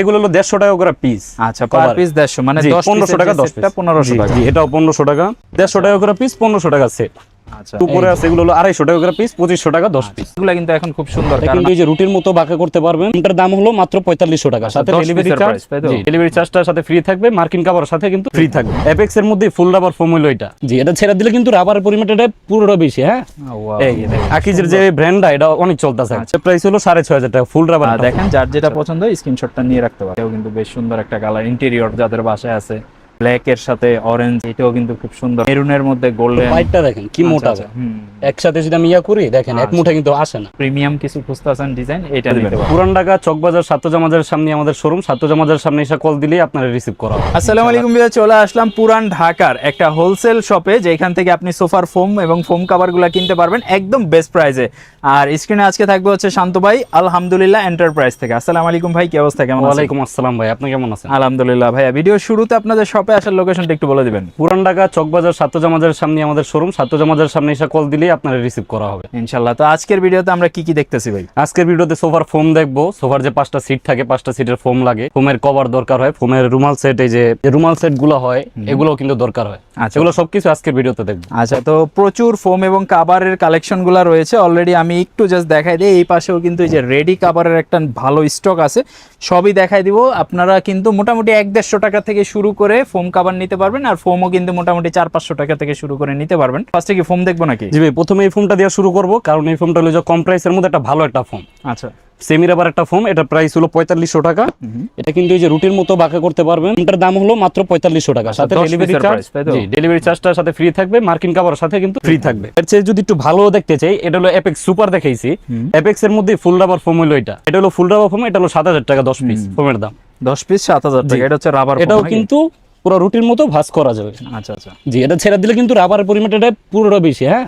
এগুলো হলো দেড়শো টাকা করে পিস আচ্ছা পার পিস দেড়শো মানে পনেরোশো টাকা দশটা পনেরোশো টাকা। এটাও পনেরোশো টাকা। দেড়শো টাকা করে পিস পনেরোশো টাকা সেট উপরে আছে এগুলো হলো আড়াইশো টাকা করে পিস পঁচিশশো টাকা দশ পিস এগুলা কিন্তু এখন খুব সুন্দর কিন্তু এই যে রুটির মতো বাঁকা করতে পারবেন। এটার দাম হলো মাত্র পঁয়তাল্লিশশো টাকা। সাথে ডেলিভারি চার্জ price, তাই তো? ডেলিভারি চার্জটার সাথে ফ্রি থাকবে মার্কিন কাপড়ের সাথে কিন্তু ফ্রি থাকবে। এপেক্স এর মধ্যে ফুল রাবার ফোম হলো এটা। জি এটা ছেড়ে দিলে কিন্তু রাবারের পরিমাণটা পুরোটা বেশি হ্যাঁ? Wow। এই আকিজের যে ব্র্যান্ডটা এটা অনেক চলতেছে। আচ্ছা। প্রাইস হলো সাড়ে ছয় হাজার টাকা ফুল রাবার দেখেন যার যেটা পছন্দ স্ক্রিনশটটা নিয়ে রাখতে পারে কিন্তু বেশ সুন্দর একটা কালার ইন্টেরিয়র যাদের বাসায় আছে। ব্ল্যাক এর সাথে অরেঞ্জ এটাও কিন্তু খুব সুন্দর। মেরুনের মধ্যে গোল্ডেন পাইপটা দেখেন কি মোটা একসাথে যদি আমি ইয়া করি দেখেন এক আচ্ছা। মুঠা কিন্তু আসে না। প্রিমিয়াম কিছু খুঁজতেছেন ডিজাইন এটা দিতে পারেন। পুরান ঢাকা চকবাজার সাতজামাজার সামনে আমাদের শোরুম সাতজামাজার সামনে এসে কল দিলেই আপনারা রিসিভ করা হবে। আসসালামু আলাইকুম ভাইয়া চলে আসলাম পুরান ঢাকার একটা হোলসেল শপে যেখান থেকে আপনি সোফার ফোম এবং ফোম কাভারগুলো কিনতে পারবেন একদম বেস্ট প্রাইসে আর স্ক্রিনে আজকে থাকবে হচ্ছে শান্ত ভাই আলহামদুলিল্লাহ এন্টারপ্রাইজ থেকে। আসসালামু আলাইকুম ভাই কি অবস্থা? কেমন আছেন? ওয়ালাইকুম আসসালাম ভাই আপনি কেমন আছেন? আলহামদুলিল্লাহ ভাইয়া ভিডিও শুরুতে আপনাদের শপে আসার লোকেশনটা একটু বলে দিবেন। পুরান ঢাকা চকবাজার সাতজামাজার সামনে আমাদের শোরুম সাতজামাজার সামনে এসে কল দিলেই আপনারা রিসিভ করা হবে। ইনশাল্লাহ তো আজকের ভিডিওতে আমরা কি কি দেখতেছি ভাই? আজকের ভিডিওতে সোফার ফোম দেখব। সোফার যে পাঁচটা সিট থাকে পাঁচটা সিটের ফোম লাগে। ফোমের কভার দরকার হয়। ফোমের রুমাল সেট এই যে রুমাল সেটগুলো হয় এগুলো কিন্তু দরকার হয়। আচ্ছা। এগুলো সবকিছু আজকের ভিডিওতে দেখব। আচ্ছা তো প্রচুর ফোম এবং কাভারের কালেকশনগুলো রয়েছে। অলরেডি আমি একটু জাস্ট দেখাই দিই। এই পাশেও কিন্তু এই যে রেডি কাভারের একটা ভালো স্টক আছে। সবই দেখাই দিব। আপনারা কিন্তু মোটামুটি এক দেড়শো টাকা থেকে শুরু করে ফোম কাভার নিতে পারবেন আর ফোমও কিন্তু মোটামুটি চার পাঁচশো টাকা থেকে শুরু করে নিতে পারবেন। ফার্স্টে কি ফোম দেখব নাকি? জি ভাই প্রথমে এই ফোমটা দিয়ে শুরু করব কারণ এই ফোমটা হলো কম প্রাইসের মধ্যে একটা ভালো একটা ফোম আচ্ছা। সেমির আবার একটা ফোম এটা প্রাইস হলো পঁয়তাল্লিশশো টাকা। এটা কিন্তু এই যে রুটির মতো বাঁকা করতে পারবেন। এটার দাম হলো মাত্র পঁয়তাল্লিশশো টাকা। সাথে ডেলিভারি চার্জ ডেলিভারি চার্জটার সাথে ফ্রি থাকবে মার্কিন কাপড়ের সাথে কিন্তু ফ্রি থাকবে। এর চেয়ে যদি একটু ভালো দেখতে চাই এটা হলো এপেক্স সুপার দেখাইছি। এপেক্স এর মধ্যে ফুল রাবার ফোম হলো এটা। এটা হলো ফুল রাবার ফোম এটা হলো সাত হাজার টাকা দশ পিস ফোমের দাম। দশ পিস সাত হাজার টাকা এটা হচ্ছে রাবার এটাও কিন্তু পুরো রুটির মতো ভাঁজ করা যাবে। আচ্ছা আচ্ছা। জি এটা ছেড়ে দিলে কিন্তু রাবারের পরিমাণটা পুরোটা বেশি হ্যাঁ?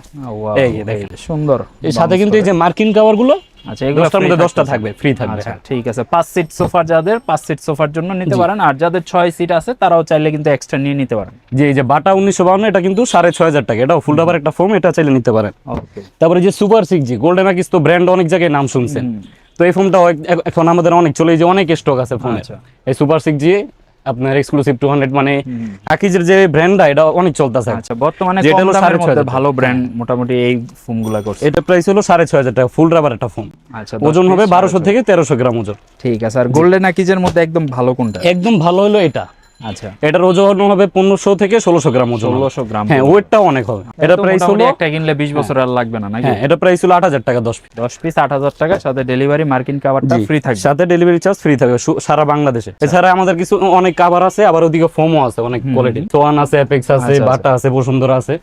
এই দেখেন। সুন্দর এর সাথে কিন্তু এই যে মার্কিন কাভারগুলো আচ্ছা মধ্যে দশটা থাকবে ফ্রি থাকবে আচ্ছা ঠিক আছে সিট সোফার যাদের সিট সোফার জন্য নিতে পারেন আর যাদের সিট আছে তারাও চাইলে কিন্তু এক্সট্রা নিয়ে নিতে পারেন। যে এই যে বাটা উনিশশো বাউন্ন এটা কিন্তু সাড়ে ছয় হাজার টাকা এটাও ফুল রাবার একটা ফোম এটা চাইলে নিতে পারেন। ওকে তারপরে যে সুপার সিক্স জি গোল্ডেন আকিস তো ব্র্যান্ড অনেক জায়গায় নাম শুনছেন। তো এই ফোনটা এখন আমাদের অনেক চলে এই যে অনেক স্টক আছে ফোনে আচ্ছা। এই সুপার সিক্স জি আপনার এক্সক্লুসিভ টু হান্ড্রেড মানে আকিজের যে ব্র্যান্ডটা এটা অনেক চলতেছে। আচ্ছা বর্তমানে যেটা কম হলো মধ্যে ভালো ব্র্যান্ড মোটামুটি এই ফোনগুলো করছে। এটা প্রাইস হলো সাড়ে ছয় হাজার টাকা ফুল রাবার একটা ফোন আচ্ছা ওজন হবে 1200 থেকে 1300 গ্রাম ওজন। ঠিক আছে আর গোল্ডেন আকিজের মধ্যে একদম ভালো কোনটা? একদম ভালো হলো এটা। আচ্ছা। এটার ওজন হবে পনেরোশো থেকে ষোলোশো গ্রাম ওজন। ষোলোশো গ্রাম হ্যাঁ ওয়েটটাও অনেক হবে। এটা প্রাইস হলো একটা কিনলে বিশ বছর আর লাগবে না হ্যাঁ এটা প্রাইস হলো আট হাজার টাকা দশ পিস দশ পিস আট হাজার টাকা সাথে ডেলিভারি মার্কিন কাভারটা ফ্রি থাকবে। সাথে ডেলিভারি চার্জ ফ্রি থাকবে সারা বাংলাদেশে। এছাড়া আমাদের কিছু অনেক কাভার আছে আবার ওদিকে ফোমও আছে অনেক কোয়ালিটি সোয়ান আছে অ্যাপেক্স আছে আচ্ছা, বাটা আছে বসুন্ধরা আছে।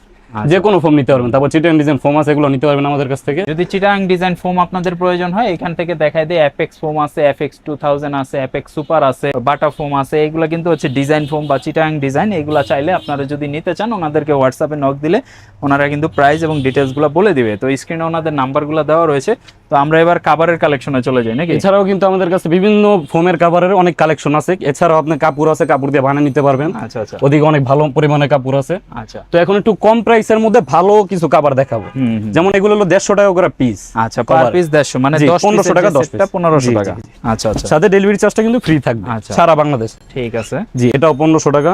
যে কোনো ফোম নিতে পারবেন। তারপর চিটাং ডিজাইন ফোম আছে এগুলো নিতে পারবেন আমাদের কাছ থেকে। যদি চিটাং ডিজাইন ফোম আপনাদের প্রয়োজন হয় এখান থেকে দেখায় দেয় এফএক্স ফোম আছে অ্যাপেক্স টু থাউজেন্ড আছে এফএক্স সুপার আছে বাটা ফোম আছে এগুলো কিন্তু হচ্ছে ডিজাইন ফোম বা চিটাং ডিজাইন এগুলো চাইলে আপনারা যদি নিতে চান ওনাদেরকে হোয়াটসঅ্যাপে নক দিলে ওনারা কিন্তু প্রাইস এবং ডিটেলসগুলো বলে দিবে। তো স্ক্রিনে ওনাদের নাম্বারগুলো দেওয়া রয়েছে। তো আমরা এবার কাভারের কালেকশনে চলে যাই নাকি? এছাড়াও কিন্তু আমাদের কাছে বিভিন্ন ফোমের কাভারের অনেক কালেকশন আছে। এছাড়াও আপনি কাপড় আছে কাপড় দিয়ে বানিয়ে নিতে পারবেন। আচ্ছা আচ্ছা। ওদিকে অনেক ভালো পরিমাণে কাপড় আছে। আচ্ছা। তো এখন একটু কম প্রাইসের মধ্যে ভালো কিছু কাভার দেখাবো। যেমন এগুলো হলো দেড়শো টাকা করে পিস আচ্ছা পার পিস দেড়শো মানে জি, দশ 1500 টাকা, 10 piece। পনেরোশো টাকা জি, জি। আচ্ছা আচ্ছা। সাথে ডেলিভারি চার্জটা কিন্তু ফ্রি থাকবে আচ্ছা। সারা বাংলাদেশ। ঠিক আছে। জি এটাও পনেরোশো টাকা।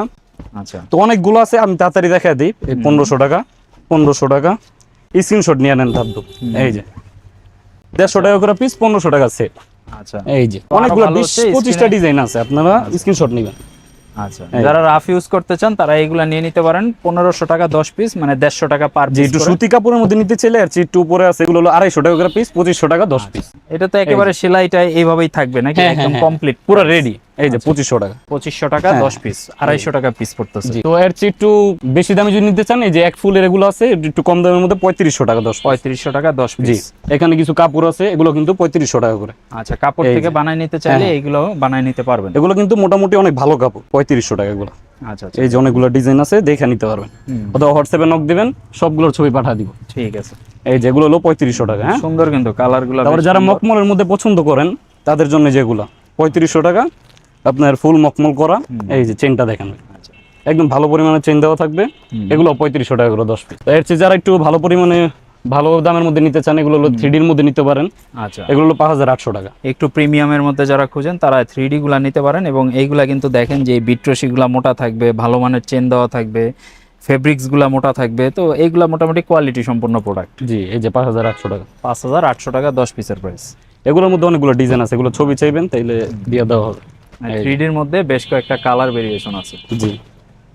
আচ্ছা। তো অনেকগুলো আছে আমি তাড়াতাড়ি দেখা দিই। এই পনেরোশো টাকা পনেরোশো টাকা। স্ক্রিনশট নিয়ে নেন থাকতো এই যে। দেড়শো টাকা করে পিস পনেরোশো টাকা সেট আচ্ছা। এই যে অনেকগুলো বিশ পঁচিশটা ডিজাইন আছে আপনারা স্ক্রিনশট নেবেন। আচ্ছা। যারা রাফ ইউজ করতে চান তারা এগুলা নিয়ে নিতে পারেন। পনেরোশো টাকা দশ পিস মানে দেড়শো টাকা পার একটু সুতি কাপড়ের মধ্যে নিতে চাইলে আর একটু উপরে আছে এগুলো হলো আড়াইশো টাকা করে পিস পঁচিশশো টাকা দশ পিস এটা তো একেবারে সেলাইটা এইভাবেই থাকবে নাকি? হ্যাঁ, একদম হ্যাঁ, কমপ্লিট পুরো রেডি এই যে পঁচিশশো টাকা। পঁচিশশো টাকা দশ পিস আড়াইশো টাকা পিস পড়তেছে। তো এর চেয়ে একটু বেশি দামে যদি নিতে চান এই যে এক ফুলের এগুলো আছে একটু কম দামের মধ্যে পঁয়ত্রিশশো টাকা দশ। পঁয়ত্রিশশো টাকা দশ পিস এখানে কিছু কাপড় আছে এগুলো কিন্তু পঁয়ত্রিশশো টাকা করে। আচ্ছা কাপড় থেকে। বানায় নিতে চাইলে এগুলো বানায় নিতে পারবেন। এগুলো কিন্তু মোটামুটি অনেক ভালো কাপড় পঁয়ত্রিশশো টাকা এগুলো। আচ্ছা আচ্ছা। এই যে অনেকগুলো ডিজাইন আছে দেখে নিতে পারবেন। অথবা হোয়াটসঅ্যাপে নক দিবেন সবগুলোর ছবি পাঠা দিব। ঠিক আছে। এই যেগুলো হলো পঁয়ত্রিশশো টাকা হ্যাঁ? সুন্দর কিন্তু কালারগুলো তারপরে যারা মকমলের মধ্যে পছন্দ করেন তাদের জন্য যেগুলো পঁয়ত্রিশশো টাকা আপনার ফুল মকমল করা এই যে চেনটা দেখেন। আচ্ছা। একদম ভালো পরিমাণে চেন দেওয়া থাকবে এগুলো পঁয়ত্রিশশো টাকা করে দশ পিস এর চেয়ে যারা একটু ভালো পরিমাণে ভালো দামের মধ্যে নিতে চান এগুলো হলো থ্রি ডির মধ্যে নিতে পারেন। আচ্ছা। এগুলো হলো পাঁচ হাজার আটশো টাকা। একটু প্রিমিয়ামের মধ্যে যারা খুঁজেন তারা থ্রি ডি গুলা নিতে পারেন এবং এইগুলা কিন্তু দেখেন যে বিট্রসি গুলা মোটা থাকবে ভালো মানের চেন দেওয়া থাকবে ফেব্রিক্সগুলা মোটা থাকবে। তো এইগুলা মোটামুটি কোয়ালিটি সম্পূর্ণ প্রোডাক্ট জি এই যে পাঁচ হাজার আটশো টাকা। পাঁচ হাজার আটশো টাকা দশ পিসের প্রাইস এগুলোর মধ্যে অনেকগুলো ডিজাইন আছে এগুলো ছবি চাইবেন তাইলে দিয়ে দেওয়া হবে। এই। থ্রি ডির মধ্যে বেশ কয়েকটা কালার ভেরিয়েশন আছে। জি।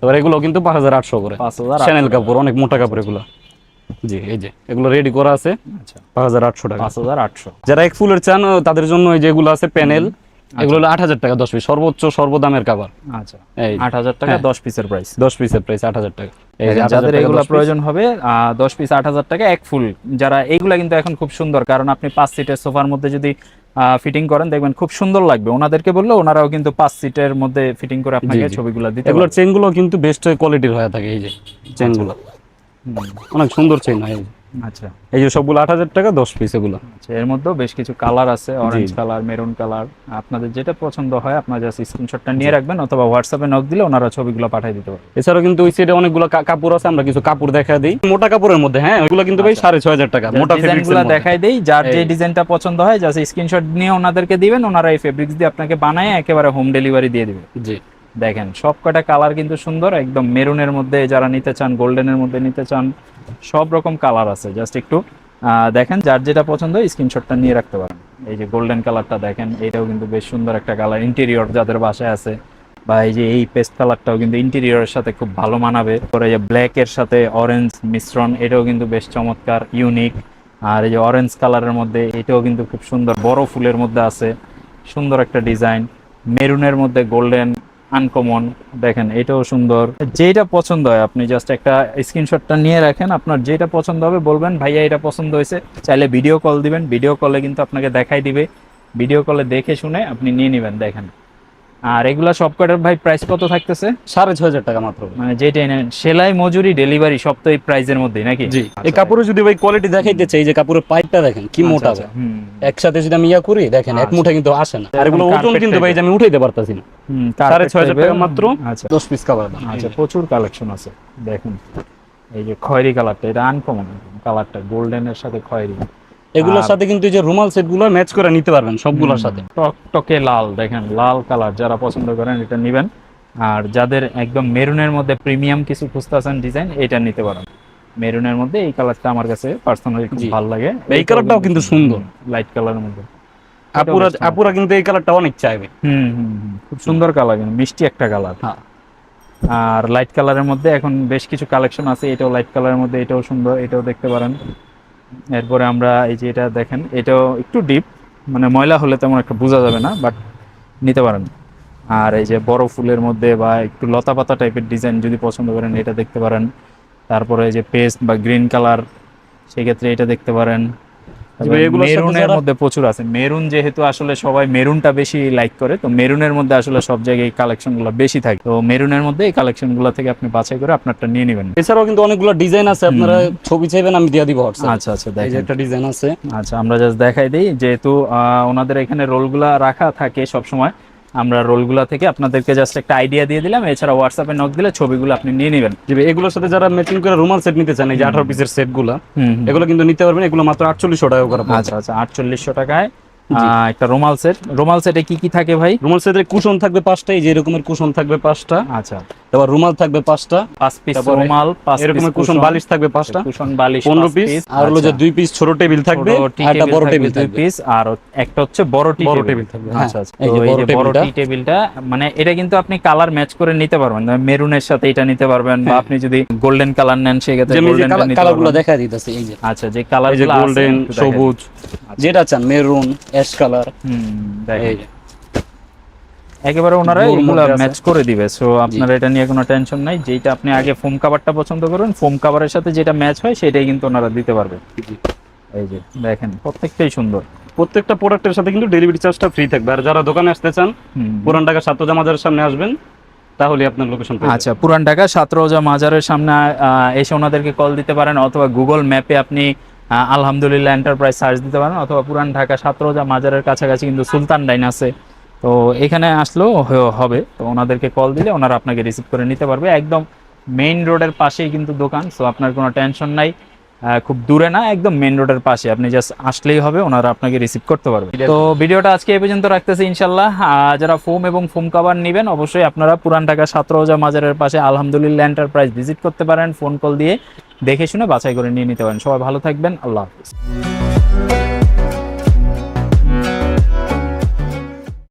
এবার এগুলো কিন্তু পাঁচ হাজার আটশো করে। পাঁচ হাজার চ্যানেল কাপড় অনেক মোটা কাপড় এগুলো। জি এই যে এগুলো রেডি করা আছে। আচ্ছা। পাঁচ হাজার আটশো টাকা। পাঁচ হাজার আটশো। যারা এক ফুলের চান তাদের জন্য এই যেগুলো আছে প্যানেল এগুলো হলো আট হাজার টাকা দশ পিস সর্বোচ্চ সর্বদামের কাবার আচ্ছা। এই আট হাজার টাকা হ্যাঁ। দশ পিসের প্রাইস দশ পিসের প্রাইস আট হাজার টাকা। এই যে 8,000 যাদের এগুলো প্রয়োজন হবে দশ পিস আট হাজার টাকা এক ফুল যারা এইগুলা কিন্তু এখন খুব সুন্দর কারণ আপনি পাঁচ সিটের সোফার মধ্যে যদি ফিটিং করেন দেখবেন খুব সুন্দর লাগবে। ওনাদেরকে বললে ওনারাও কিন্তু পাঁচ সিটের মধ্যে ফিটিং করে আপনাকে। ছবিগুলো দিতে এগুলোর। চেনগুলো কিন্তু বেস্ট কোয়ালিটির হয়ে থাকে এই যে চেনগুলো হুম, অনেক সুন্দর চেন হয়। আচ্ছা। এই যে সবগুলো আট হাজার টাকা দশ পিস এগুলো। আচ্ছা এর মধ্যেও বেশ কিছু কালার আছে অরেঞ্জ কালার মেরুন কালার আপনাদের যেটা পছন্দ হয় আপনারা জাস্ট স্ক্রিনশটটা নিয়ে রাখবেন অথবা হোয়াটসঅ্যাপে নক দিলে ওনারা ছবিগুলো পাঠিয়ে দিতে পারবে। এছাড়াও কিন্তু ওই সাইডে অনেকগুলো কাপড় আছে আমরা কিছু কাপড় দেখা দিই। মোটা কাপড়ের মধ্যে হ্যাঁ ওইগুলো কিন্তু ভাই সাড়ে ছয় হাজার টাকা মোটা ডিজাইনগুলো দেখাই দেই যার যে। ডিজাইনটা পছন্দ হয় জাস্ট স্ক্রিনশট নিয়ে ওনাদেরকে দিবেন ওনারা এই ফেব্রিক্স দিয়ে আপনাকে বানায় একেবারে হোম ডেলিভারি দিয়ে দিবে। জি। দেখেন সব কটা কালার কিন্তু সুন্দর, একদম মেরুনের মধ্যে যারা নিতে চান, গোল্ডেনের মধ্যে নিতে চান, সব রকম কালার আছে। জাস্ট একটু দেখেন, যার যেটা পছন্দ, স্ক্রিনশটটা নিয়ে রাখতে পারেন। এই যে গোল্ডেন কালারটা দেখেন, এটাও কিন্তু বেশ সুন্দর একটা কালার। ইন্টেরিয়র যাদের বাসায় আছে, বা এই যে এই পেস্ট কালারটাও কিন্তু ইন্টেরিয়রের সাথে খুব ভালো মানাবে। পরে যে ব্ল্যাক এর সাথে অরেঞ্জ মিশ্রণ, এটাও কিন্তু বেশ চমৎকার ইউনিক আর এই যে অরেঞ্জ কালারের মধ্যে, এটাও কিন্তু খুব সুন্দর, বড় ফুলের মধ্যে আছে। সুন্দর একটা ডিজাইন মেরুনের মধ্যে গোল্ডেন আনকমন দেখেন এটাও সুন্দর। যেটা পছন্দ হয়, আপনি জাস্ট একটা স্ক্রিনশটটা নিয়ে রাখেন, আপনার যেটা পছন্দ হবে বলবেন, ভাইয়া, এটা পছন্দ হয়েছে। চাইলে ভিডিও কল দিবেন ভিডিও কলে কিন্তু আপনাকে দেখাই দিবে। ভিডিও কলে দেখে শুনে আপনি নিয়ে নেবেন, দেখেন। আর এগুলা সব কটার ভাই প্রাইস কত থাকতেছে? সাড়ে ছয় হাজার টাকা মাত্র। মানে যেটা নেন সেলাই মজুরি ডেলিভারি সব তো এই প্রাইজের মধ্যেই নাকি? জি। এই কাপড়ে যদি ভাই কোয়ালিটি দেখাইতে চাই যে কাপড়ের পাইপটা দেখেন কি মোটা আচ্ছা, ভাই। হুম। একসাথে যদি আমি ইয়া করি দেখেন এক আচ্ছা। মুঠা কিন্তু আসে না। আর এগুলো ওজন কিন্তু ভাই যে আমি উঠাইতে পারতাছি না। সাড়ে ছয় হাজার টাকা মাত্র। আচ্ছা। দশ পিস কাপড় আচ্ছা প্রচুর কালেকশন আছে দেখুন। এই যে খয়েরি কালারটা এটা আনকমন কালারটা গোল্ডেনের সাথে খয়েরি। এগুলোর সাথে কিন্তু এই যে রুমাল সেটগুলো ম্যাচ করে নিতে পারবেন সবগুলোর সাথে। টকটকে লাল দেখেন লাল কালার যারা পছন্দ করেন এটা নেবেন। আর যাদের একদম মেরুনের মধ্যে প্রিমিয়াম কিছু খুঁজতেছেন ডিজাইন এটা নিতে পারেন। মেরুনের মধ্যে এই কালারটা আমার কাছে পার্সোনালি খুব ভালো লাগে। এই কালারটাও কিন্তু সুন্দর। লাইট কালারের মধ্যে। আপুরা আপুরা কিন্তু এই কালারটা অনেক চাইবে। হুম হুম, খুব সুন্দর কালার কিন্তু মিষ্টি একটা কালার হ্যাঁ। আর লাইট কালারের মধ্যে এখন বেশ কিছু কালেকশন আছে। এটাও লাইট কালারের মধ্যে এটাও সুন্দর এটাও দেখতে পারেন। এরপরে আমরা এই যে এটা দেখেন, এটাও একটু ডিপ মানে ময়লা হলে তেমন একটা বোঝা যাবে না বাট নিতে পারেন। আর এই যে বড় ফুলের মধ্যে বা একটু লতা পাতা টাইপের ডিজাইন যদি পছন্দ করেন, এটা দেখতে পারেন। তারপরে এই যে পেস্ট বা গ্রিন কালার সেক্ষেত্রে এটা দেখতে পারেন। মেরুনের মধ্যে প্রচুর আছে। মেরুন যেহেতু আসলে সবাই মেরুনটা বেশি লাইক করে তো মেরুনের মধ্যে আসলে সব জায়গায় এই কালেকশনগুলো বেশি থাকে। তো মেরুনের মধ্যে এই কালেকশনগুলো থেকে আপনি বাছাই করে আপনারটা নিয়ে নেবেন। এছাড়াও কিন্তু অনেকগুলো ডিজাইন আছে আপনারা ছবি চাইবেন আমি দিয়ে দিব আচ্ছা আচ্ছা এই যে একটা ডিজাইন আছে। আচ্ছা আমরা জাস্ট দেখাই দিই। যেহেতু আহ, ওনাদের এখানে রোলগুলা রাখা থাকে সব সময় আমরা রোলগুলা থেকে আপনাদেরকে জাস্ট একটা আইডিয়া দিয়ে দিলাম। এছাড়া হোয়াটসঅ্যাপে নক দিলে ছবিগুলো আপনি নিয়ে নেবেন। এগুলোর সাথে যারা ম্যাচিং করে রুমাল সেট নিতে চান এই যে আঠারো পিসের সেটগুলো এগুলো কিন্তু নিতে পারবেন এগুলো মাত্র আটচল্লিশশো টাকা করে আচ্ছা আচ্ছা আটচল্লিশশো টাকায় আহ, একটা রোমাল সেট রোমাল সেটে কি কি থাকে ভাই? রোমাল সেটের কুশন থাকবে পাঁচটা এই যে এরকমের কুশন থাকবে পাঁচটা। আচ্ছা। তারপর রুমাল থাকবে পাঁচটা। পাঁচ পিস রুমাল পাঁচ এরকমের কুশন বালিশ থাকবে পাঁচটা। কুশন বালিশ পনেরো পিস আর হলো যে আচ্ছা। দুই পিস ছোট টেবিল থাকবে আর একটা বড় টেবিল দুই পিস আর একটা হচ্ছে বড় টি বড় টেবিল থাকবে, হ্যাঁ। আচ্ছা আচ্ছা। এই যে বড়। টি টেবিলটা মানে এটা কিন্তু আপনি কালার ম্যাচ করে নিতে পারবেন। মেরুনের সাথে এটা নিতে পারবেন বা আপনি যদি গোল্ডেন কালার নেন সেক্ষেত্রে যে আমি যে গোল্ডেনটা নিতে কালারগুলো পারবেন দেখা দিতেছে এই যে। আচ্ছা যে কালার গোল্ডেন সবুজ যেটা চান মেরুন অ্যাশ কালার এই যে। একেবারে ওনারা এগুলা ম্যাচ করে দিবে। সো আপনার এটা নিয়ে কোনো টেনশন নাই। যেটা আপনি আগে ফোম কাভারটা পছন্দ করেন ফোম কাভারের সাথে যেটা ম্যাচ হয় সেটাই কিন্তু ওনারা দিতে পারবে। এই যে দেখেন প্রত্যেকটাই সুন্দর। প্রত্যেকটা প্রোডাক্টের সাথে কিন্তু ডেলিভারি চার্জটা ফ্রি থাকবে। আর যারা দোকানে আসতে চান পুরান ঢাকা সাতটা মাজারের সামনে আসবেন তাহলে আপনার লোকেশন আচ্ছা পুরান ঢাকা সাতরোজা মাজারের সামনে এসে ওনাদেরকে কল দিতে পারেন অথবা গুগল ম্যাপে আপনি আলহামদুলিল্লাহ এন্টারপ্রাইজ সার্চ দিতে পারেন অথবা পুরান ঢাকা সাতরোজা মাজারের কাছাকাছি কিন্তু সুলতান ডাইন আছে। তো এখানে আসলেও হবে। তো ওনাদেরকে কল দিলে ওনারা আপনাকে রিসিভ করে নিতে পারবে। একদম মেইন রোডের পাশেই কিন্তু দোকান সো আপনার কোনো টেনশন নাই। খুব দূরে না একদম মেন রোডের পাশে। আপনি জাস্ট আসলেই হবে ওনারা আপনাকে রিসিভ করতে পারবে। তো ভিডিওটা আজকে এই পর্যন্ত রাখতেছি ইনশাল্লাহ। যারা ফোম এবং ফোম কাভার নেবেন অবশ্যই আপনারা পুরান ঢাকা সাতরোজা মাজারের পাশে আলহামদুলিল্লাহ এন্টারপ্রাইজ ভিজিট করতে পারেন। ফোন কল দিয়ে দেখে শুনে বাছাই করে নিয়ে নিতে পারেন। সবাই ভালো থাকবেন। আল্লাহ হাফিজ।